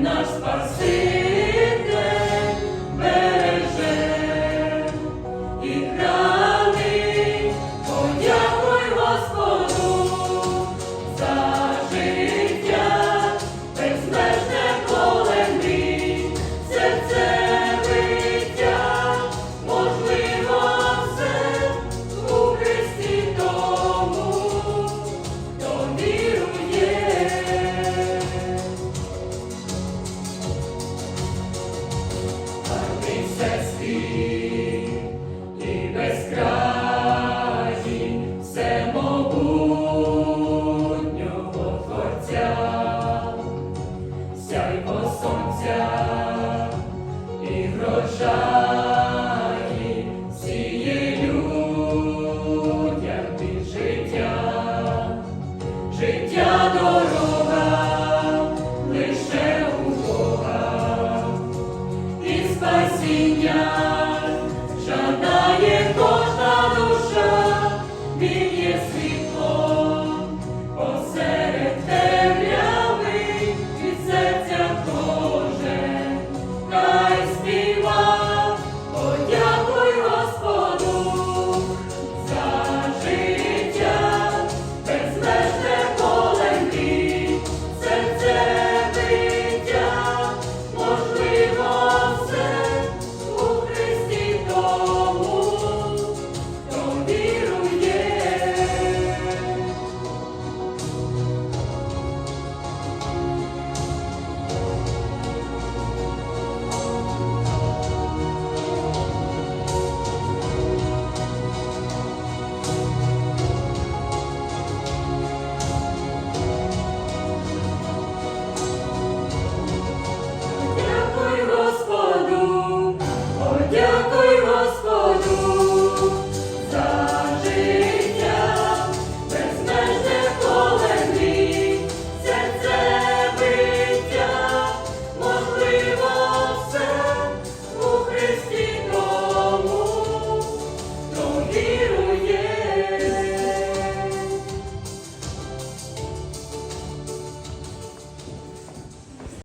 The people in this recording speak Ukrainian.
nas parceiras. життя дорога, лише у Бога і спасіння.